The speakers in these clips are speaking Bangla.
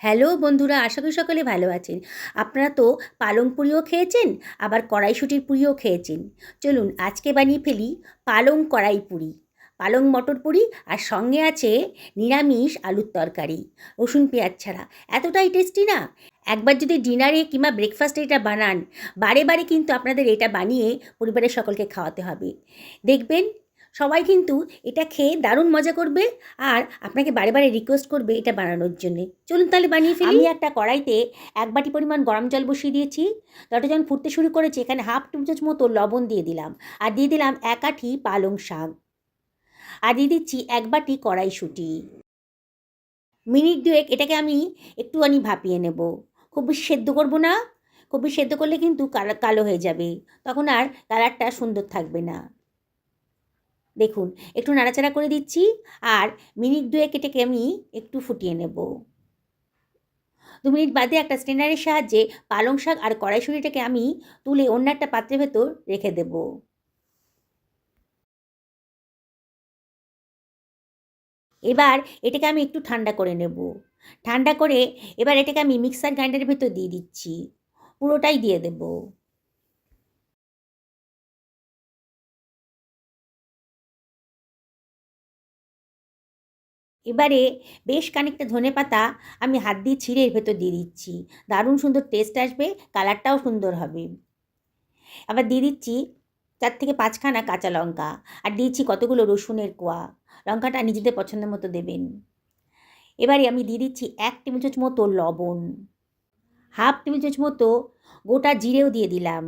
হ্যালো বন্ধুরা, আশা করি সকলে ভালো আছেন। আপনারা তো পালং পুরিও খেয়েছেন, আবার কড়াইশুটির পুরিও খেয়েছেন। চলুন আজকে বানিয়ে ফেলি পালং কড়াই পুরি। পালং মটর পুরি আর সঙ্গে আছে নিরামিষ আলুর তরকারি। রসুন, পেঁয়াজ ছাড়া। এতটাই টেস্টি না? একবার যদি ডিনারে কিংবা ব্রেকফাস্টে এটা বানান, বারে বারে কিন্তু আপনাদের এটা বানিয়ে পরিবারের সকলকে খাওয়াতে হবে। দেখবেন সবাই কিন্তু এটা খেয়ে দারুণ মজা করবে আর আপনাকে বারে বারে রিকোয়েস্ট করবে এটা বানানোর জন্যে। চলুন তাহলে বানিয়ে ফেলি। আমি একটা কড়াইতে এক বাটি পরিমাণ গরম জল বসিয়ে দিয়েছি। জলটা যখন ফুটতে শুরু করেছে, এখানে হাফ চামচ মতো লবণ দিয়ে দিলাম। আর দিয়ে দিলাম এক আঠি পালং শাক। আর দিয়ে দিচ্ছি এক বাটি কড়াইশুঁটি। মিনিট দুয়েক এটাকে আমি একটুখানি ভাপিয়ে নেব। খুব বেশি সেদ্ধ করব না। খুব বেশি সেদ্ধ করলে কিন্তু কালো হয়ে যাবে। তখন আর কালারটা সুন্দর থাকবে না। দেখুন, একটু নাড়াচাড়া করে দিচ্ছি আর মিনিট দুয়েক এটাকে আমি একটু ফুটিয়ে নেব। দু মিনিট বাদে একটা স্টেনারের সাহায্যে পালং শাক আর কড়াইশুঁড়িটাকে আমি তুলে অন্য একটা পাত্রের ভেতর রেখে দেব। এবার এটাকে আমি একটু ঠান্ডা করে নেব। ঠান্ডা করে এবার এটাকে আমি মিক্সার গ্রাইন্ডারের ভেতর দিয়ে দিচ্ছি। পুরোটাই দিয়ে দেবো। এবারে বেশ খানিকটা ধনে পাতা আমি হাত দিয়ে ছিঁড়ে এর ভেতর দিয়ে দিচ্ছি। দারুণ সুন্দর টেস্ট আসবে কালারটাও সুন্দর হবে। আবার দিয়ে দিচ্ছি চার থেকে পাঁচখানা কাঁচা লঙ্কা আর দিয়েছি কতগুলো রসুনের কোয়া। লঙ্কাটা নিজেদের পছন্দের মতো দেবেন। এবারে আমি দিয়ে দিচ্ছি এক টেবিল চামচ মতো লবণ। হাফ টেবিল চামচ মতো গোটা জিরেও দিয়ে দিলাম।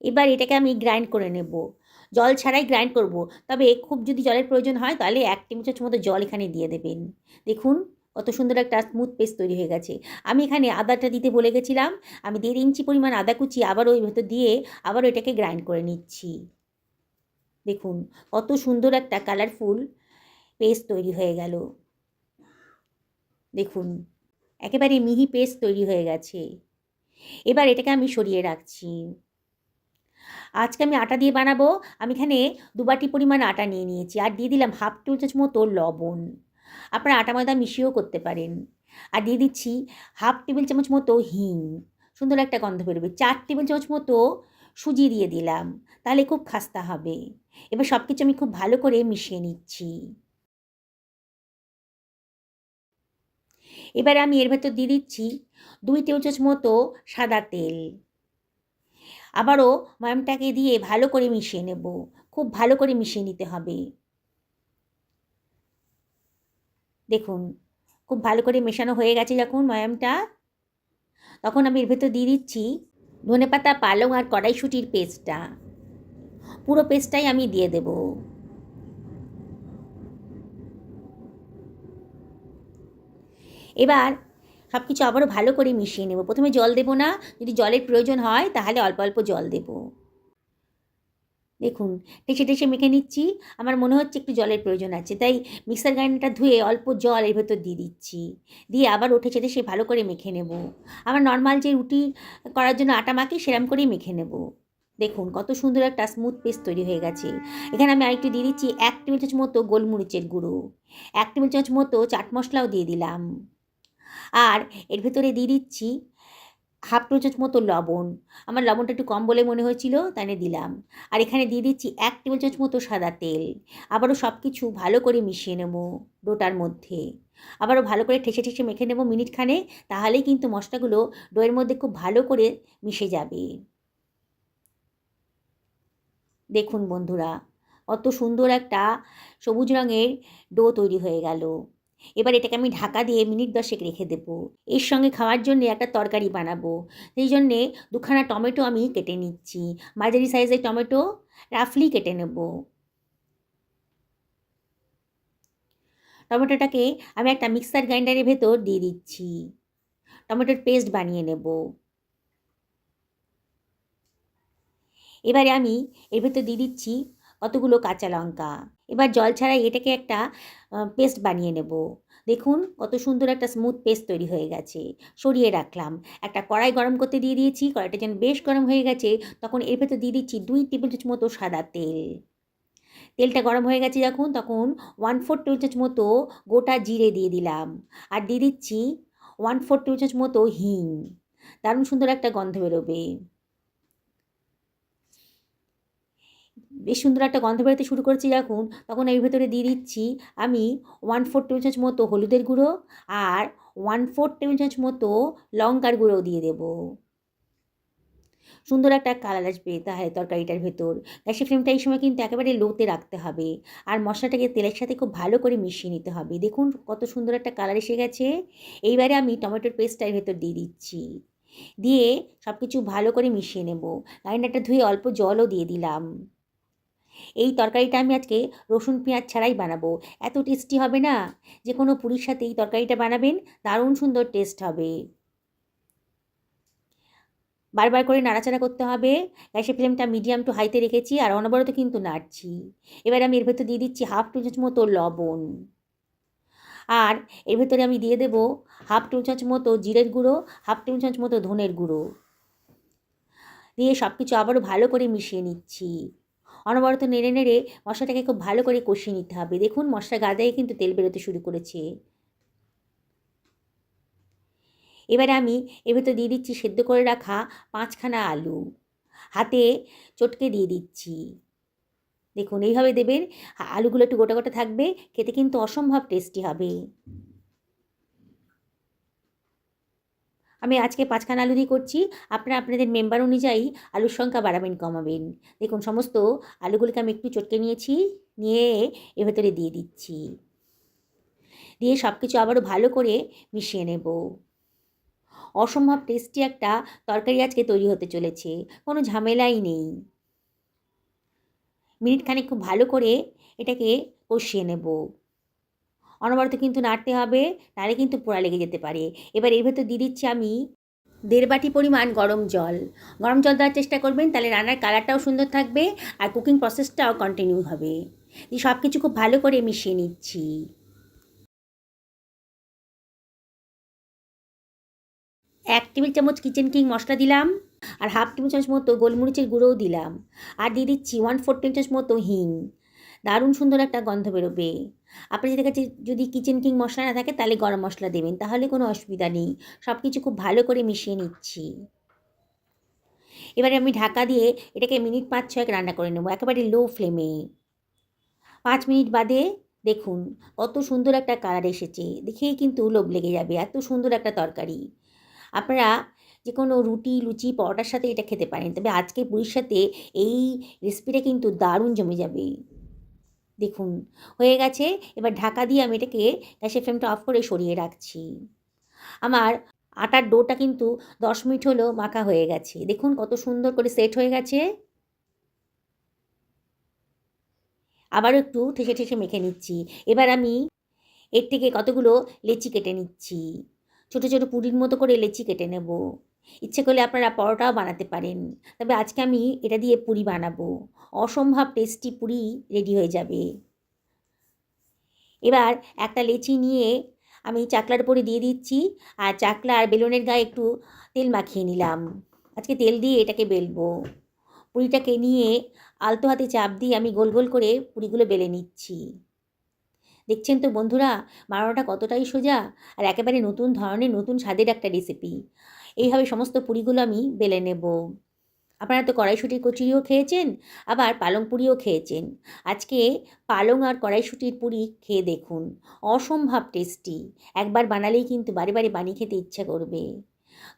এবার এটাকে আমি গ্রাইন্ড করে নেব। জল ছাড়াই গ্রাইন্ড করব। তবে খুব যদি জলের প্রয়োজন হয়, তাহলে এক চামচ মতো জল এখানে দিয়ে দেবেন। দেখুন, কত সুন্দর একটা স্মুথ পেস্ট তৈরি হয়ে গেছে। আমি এখানে আদাটা দিতে বলে গেছিলাম। আমি দেড় ইঞ্চি পরিমাণ আদা কুচি আবার ওই ভেতর দিয়ে আবার এটাকে গ্রাইন্ড করে নিচ্ছি। দেখুন, কত সুন্দর একটা কালারফুল পেস্ট তৈরি হয়ে গেল। দেখুন, একেবারে মিহি পেস্ট তৈরি হয়ে গেছে। এবার এটাকে আমি সরিয়ে রাখছি। আজকে আমি আটা দিয়ে বানাবো। আমি এখানে দুবাটি পরিমাণ আটা নিয়ে নিয়েছি। আর দিয়ে দিলাম হাফ টেবিল চামচ মতো লবণ। আপনারা আটা ময়দা মিশিয়েও করতে পারেন। আর দিয়ে দিচ্ছি হাফ টেবিল চামচ মতো হিং। সুন্দর একটা গন্ধ বেরোবে। চার টেবিল চামচ মতো সুজি দিয়ে দিলাম। তাহলে খুব খাস্তা হবে। এবার সব কিছু আমি খুব ভালো করে মিশিয়ে নিচ্ছি। এবার আমি এর ভেতর দিয়ে দিচ্ছি দুই টেবিল চামচ মতো সাদা তেল। আবারও ময়ামটাকে দিয়ে ভালো করে মিশিয়ে নেব। খুব ভালো করে মিশিয়ে নিতে হবে। দেখুন, খুব ভালো করে মেশানো হয়ে গেছে যখন ময়ামটা। তখন আমি এর ভেতর দিয়ে দিচ্ছি ধনে পাতা, পালং আর কড়াইশুটির পেস্টটা। পুরো পেস্টটাই আমি দিয়ে দেব। এবার সব কিছু আবারও ভালো করে মিশিয়ে নেব। প্রথমে জল দেব না, যদি জলের প্রয়োজন হয় তাহলে অল্প অল্প জল দেব। দেখুন, টেসে টেসে মেখে নিচ্ছি, আমার মনে হচ্ছে একটু জলের প্রয়োজন আছে, তাই মিক্সার গ্রাইন্ডারটা ধুয়ে অল্প জল এর ভেতর দিয়ে দিচ্ছি। দিয়ে আবার উঠে চেটে সে ভালো করে মেখে নেব। আমার নর্মাল যে রুটি করার জন্য আটা মাখি সেরম করেই মেখে নেব। দেখুন, কত সুন্দর একটা স্মুথ পেস্ট তৈরি হয়ে গেছে। এখানে আমি আরেকটু দিয়ে দিচ্ছি এক টেবিল চামচ মতো গোলমরিচের গুঁড়ো। এক টেবিল চামচ মতো চাট মশলাও দিয়ে দিলাম। আর এর ভেতরে দিয়ে দিচ্ছি হাফ টো চামচ মতো লবণ। আমার লবণটা একটু কম বলে মনে হয়েছিল, তাই দিলাম। আর এখানে দিয়ে দিচ্ছি এক টেবিল চামচ মতো সাদা তেল। আবারও সব কিছু ভালো করে মিশিয়ে নেব ডোটার মধ্যে। আবারও ভালো করে ঠেসে ঠেসে মেখে নেব মিনিটখানে, তাহলেই কিন্তু মশলাগুলো ডোয়ের মধ্যে খুব ভালো করে মিশে যাবে। দেখুন বন্ধুরা অত সুন্দর একটা সবুজ রঙের ডো তৈরি হয়ে গেল। এবার এটাকে আমি ঢাকা দিয়ে মিনিট দশেক রেখে দেবো। এর সঙ্গে খাওয়ার জন্য একটা তরকারি বানাবো। সেই জন্যে দুখানা টমেটো আমি কেটে নিচ্ছি। মাঝারি সাইজের টমেটো রাফলি কেটে নেব। টমেটোটাকে আমি একটা মিক্সার গ্রাইন্ডারের ভেতর দিয়ে দিচ্ছি। টমেটোর পেস্ট বানিয়ে নেব। এবারে আমি এর ভেতর দিয়ে দিচ্ছি কতগুলো কাঁচা লঙ্কা। এবার জল ছাড়াই এটাকে একটা পেস্ট বানিয়ে নেব। দেখুন কত সুন্দর একটা স্মুথ পেস্ট তৈরি হয়ে গেছে। সরিয়ে রাখলাম। একটা কড়াই গরম করতে দিয়ে দিয়েছি, কড়াইটা যেন বেশ গরম হয়ে গেছে, তখন এর ভেতর দিয়ে দিচ্ছি দুই টেবিল চামচ মতো সাদা তেল। তেলটা গরম হয়ে গেছে যখন, তখন ওয়ান ফোর টেবিল চামচ মতো গোটা জিরে দিয়ে দিলাম। আর দিয়ে দিচ্ছি ওয়ান ফোর টেবিল চামচ মতো হিং। দারুণ সুন্দর একটা গন্ধ বেরোবে। বেশ সুন্দর একটা গন্ধ বেরোতে শুরু করেছি যখন, তখন এর ভেতরে দিয়ে দিচ্ছি আমি ওয়ান ফোর টেবিল চামচ মতো হলুদের গুঁড়ো আর ওয়ান ফোর টেবিল চামচ মতো লঙ্কার গুঁড়ো দিয়ে দেবো। সুন্দর একটা কালার আসবে তাহলে তরকারিটার ভেতর। গ্যাসের ফ্লেমটা এই সময় কিন্তু একেবারে লোতে রাখতে হবে আর মশলাটাকে তেলের সাথে খুব ভালো করে মিশিয়ে নিতে হবে। দেখুন কত সুন্দর একটা কালার এসে গেছে। এইবারে আমি টমেটোর পেস্টটার ভেতর দিয়ে দিচ্ছি। দিয়ে সব কিছু ভালো করে মিশিয়ে নেব। গ্রাইন্ডারটা ধুয়ে অল্প জলও দিয়ে দিলাম। এই তরকারিটা আমি আজকে রসুন পেঁয়াজ ছাড়াই বানাবো। এত টেস্টি হবে না? যে কোনো পুরীর সাথে এই তরকারিটা বানাবেন, দারুণ সুন্দর টেস্ট হবে। বারবার করে নাড়াচাড়া করতে হবে। গ্যাসের ফ্লেমটা মিডিয়াম টু হাইতে রেখেছি আর অনবরত কিন্তু নাড়ছি। এবার আমি এর ভেতর দিয়ে দিচ্ছি হাফ টু চামচ মতো লবণ। আর এর ভেতরে আমি দিয়ে দেবো হাফ টু চামচ মতো জিরের গুঁড়ো হাফ টু চামচ মতো ধনের গুঁড়ো। দিয়ে সব কিছু আবারও ভালো করে মিশিয়ে নিচ্ছি। অনবরত নেড়ে নেড়ে মশলাটাকে খুব ভালো করে কষিয়ে নিতে হবে। দেখুন, মশলা গাদায় কিন্তু তেল বেরোতে শুরু করেছে। এবারে আমি এর ভেতর দিয়ে দিচ্ছি সেদ্ধ করে রাখা পাঁচখানা আলু। হাতে চটকে দিয়ে দিচ্ছি। দেখুন, এইভাবে দেবেন, আলুগুলো একটু গোটা গোটা থাকবে, খেতে কিন্তু অসম্ভব টেস্টি হবে। আমি আজকে পাঁচখানা আলু দিয়ে করছি। আপনারা আপনাদের মেম্বার অনুযায়ী আলুর সংখ্যা বাড়াবেন, কমাবেন। দেখুন, সমস্ত আলুগুলিকে আমি একটু চটকে নিয়েছি, নিয়ে এর ভেতরে দিয়ে দিচ্ছি। দিয়ে সব কিছু আবারও ভালো করে মিশিয়ে নেব। অসম্ভব টেস্টি একটা তরকারি আজকে তৈরি হতে চলেছে, কোনো ঝামেলাই নেই। মিনিট খানেক খুব ভালো করে এটাকে কষিয়ে নেব। অনবরত কিন্তু নাড়তে হবে নাহলে কিন্তু পোড়া লেগে যেতে পারে। এবার এর ভেতর দিয়ে দিচ্ছি আমি দেড় বাটি পরিমাণ গরম জল। গরম জল দেওয়ার চেষ্টা করবেন, তাহলে রান্নার কালারটাও সুন্দর থাকবে আর কুকিং প্রসেসটাও কন্টিনিউ হবে। সব কিছু খুব ভালো করে মিশিয়ে নিচ্ছি। এক টেবিল চামচ কিচেন কিং মশলা দিলাম আর হাফ টেবিল চামচ মতো গোলমরিচের গুঁড়োও দিলাম। আর দিয়ে দিচ্ছি ওয়ান ফোর টেবিল চামচ মতো হিং। দারুণ সুন্দর একটা গন্ধ বেরোবে। আপনি যদি কাছে যদি কিচেন কিং মশলা না থাকে, তাহলে গরম মশলা দেবেন, তাহলে কোনো অসুবিধা নেই। সব কিছু খুব ভালো করে মিশিয়ে নিচ্ছি। এবারে আমি ঢাকা দিয়ে এটাকে মিনিট পাঁচ ছয়েক রান্না করে নেব, একেবারে লো ফ্লেমে পাঁচ মিনিট বাদে দেখুন, কত সুন্দর একটা কালার এসেছে, দেখেই কিন্তু লোভ লেগে যাবে, এত সুন্দর একটা তরকারি। আপনারা যে কোনো রুটি, লুচি, পরোটার সাথে এটা খেতে পারেন, তবে আজকে পুরীর সাথে এই রেসিপিটা কিন্তু দারুণ জমে যাবে। দেখুন, হয়ে গেছে। এবার ঢাকা দিয়ে আমি এটাকে গ্যাসের ফ্লেমটা অফ করে সরিয়ে রাখছি। আমার আটার ডোটা কিন্তু দশ মিনিট হলো মাখা হয়ে গেছে। দেখুন কত সুন্দর করে সেট হয়ে গেছে। আবারও একটু ঠেসে ঠেসে মেখে নিচ্ছি। এবার আমি এর থেকে কতগুলো লেচি কেটে নিচ্ছি। ছোটো ছোটো পুরির মতো করে লেচি কেটে নেব। ইচ্ছে করলে আপনারা পরোটাও বানাতে পারেন। তবে আজকে আমি এটা দিয়ে পুরি বানাবো। অসম্ভব টেস্টি পুরি রেডি হয়ে যাবে। এবার একটা লেচি নিয়ে আমি চাকলার উপরে দিয়ে দিচ্ছি। আর চাকলা আর বেলুনের গায়ে একটু তেল মাখিয়ে নিলাম। আজকে তেল দিয়ে এটাকে বেলবো। পুরিটাকে নিয়ে আলতো হাতে চাপ দিয়ে আমি গোল গোল করে পুরিগুলো বেলে নিচ্ছি। দেখছেন তো বন্ধুরা, বানানোটা কতটাই সোজা আর একেবারে নতুন ধরনের, নতুন স্বাদের একটা রেসিপি এইভাবে সমস্ত পুরিগুলো আমি বেলে নেব। আপনারা তো কড়াইশুটির কচুরিও খেয়েছেন, আবার পালং পুরিও খেয়েছেন। আজকে পালং আর কড়াইশুটির পুরি খেয়ে দেখুন, অসম্ভব টেস্টি। একবার বানালেই কিন্তু বারে বারে বানিয়ে খেতে ইচ্ছা করবে।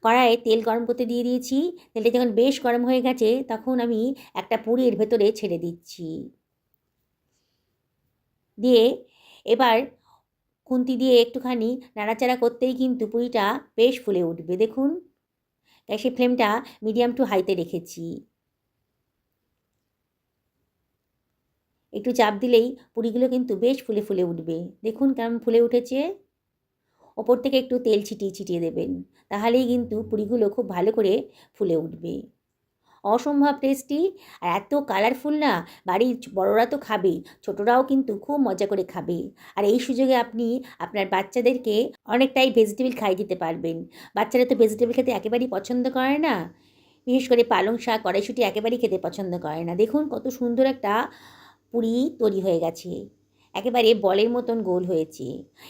কড়াইয়ে তেল গরম করতে দিয়ে দিয়েছি, তেলটা যখন বেশ গরম হয়ে গেছে, তখন আমি একটা পুরি এর ভেতরে ছেড়ে দিচ্ছি। দিয়ে এবার খুন্তি দিয়ে একটুখানি নাড়াচাড়া করতেই কিন্তু পুরিটা বেশ ফুলে উঠবে, দেখুন। গ্যাসের ফ্লেমটা মিডিয়াম টু হাইতে রেখেছি। একটু চাপ দিলেই পুরিগুলো কিন্তু বেশ ফুলে ফুলে উঠবে। দেখুন কেমন ফুলে উঠেছে। ওপর থেকে একটু তেল ছিটিয়ে ছিটিয়ে দেবেন, তাহলেই কিন্তু পুরিগুলো খুব ভালো করে ফুলে উঠবে। অসম্ভব টেস্টি আর এত কালারফুল না, বাড়ির বড়রা তো খাবে, ছোটরাও কিন্তু খুব মজা করে খাবে। আর এই সুযোগে আপনি আপনার বাচ্চাদেরকে অনেকটাই ভেজিটেবল খাই দিতে পারবেন। বাচ্চারা তো ভেজিটেবল খেতে একেবারেই পছন্দ করে না। বিশেষ করে পালং শাক, কড়াইশুটি একেবারেই খেতে পছন্দ করে না। দেখুন কত সুন্দর একটা পুরি তৈরি হয়ে গেছে। একেবারে বলের মতন গোল হয়েছে।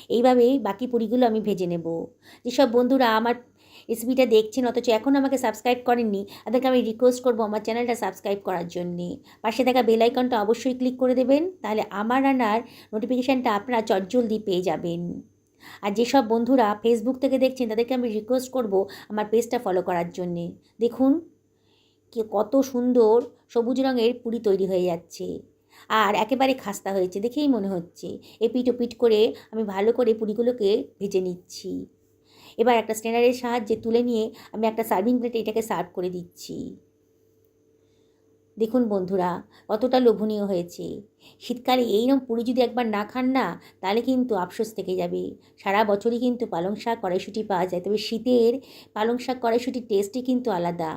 এইভাবেই বাকি পুরিগুলো আমি ভেজে নেব। যেসব বন্ধুরা আমার রেসিপিটা দেখছেন, অথচ এখনও আমাকে সাবস্ক্রাইব করেননি, তাদেরকে আমি রিকোয়েস্ট করব আমার চ্যানেলটা সাবস্ক্রাইব করার জন্যে। পাশে থাকা বেল আইকনটা অবশ্যই ক্লিক করে দেবেন, তাহলে আমার রান্নার নোটিফিকেশানটা আপনারা চটজলদি পেয়ে যাবেন। আর যেসব বন্ধুরা ফেসবুক থেকে দেখছেন, তাদেরকে আমি রিকোয়েস্ট করব আমার পেজটা ফলো করার জন্যে। দেখুন, কি কত সুন্দর সবুজ রঙের পুরি তৈরি হয়ে যাচ্ছে। আর একেবারে খাস্তা হয়েছে, দেখেই মনে হচ্ছে। এপিট ওপিট করে আমি ভালো করে পুরিগুলোকে ভেজে নিচ্ছি। এবার একটা স্ট্যান্ডারের সাহায্যে তুলে নিয়ে আমি একটা সার্ভিং প্লেটে এটাকে সার্ভ করে দিচ্ছি। দেখুন বন্ধুরা, কতটা লোভনীয় হয়েছে। শীতকালে এইরকম পুরি যদি একবার না খান না, তাহলে কিন্তু আফসোস থেকে যাবে। সারা বছরই কিন্তু পালং শাক, কড়াইশুঁটি পাওয়া যায়। তবে শীতের পালং শাক কড়াইশুঁটির টেস্টই কিন্তু আলাদা।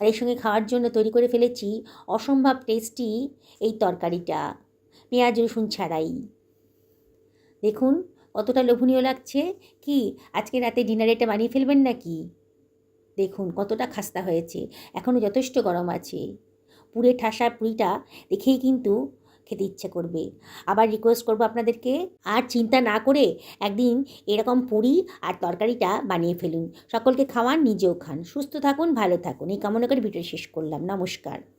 আর এর সঙ্গে খাওয়ার জন্য তৈরি করে ফেলেছি অসম্ভব টেস্টি এই তরকারিটা। পেঁয়াজ, রসুন ছাড়াই। দেখুন কতটা লোভনীয় লাগছে কি? আজকে রাতে ডিনারে এটা বানিয়ে ফেলবেন নাকি? দেখুন, কতটা খাস্তা হয়েছে। এখনও যথেষ্ট গরম আছে। পুরে ঠাসা পুরিটা দেখেই কিন্তু খেতে ইচ্ছে করবে। আবার রিকোয়েস্ট করব আপনাদেরকে, আর চিন্তা না করে একদিন এরকম পুরি আর তরকারিটা বানিয়ে ফেলুন। সকলকে খাওয়ান, নিজেও খান। সুস্থ থাকুন, ভালো থাকুন। এই কামনা করে ভিডিও শেষ করলাম। নমস্কার।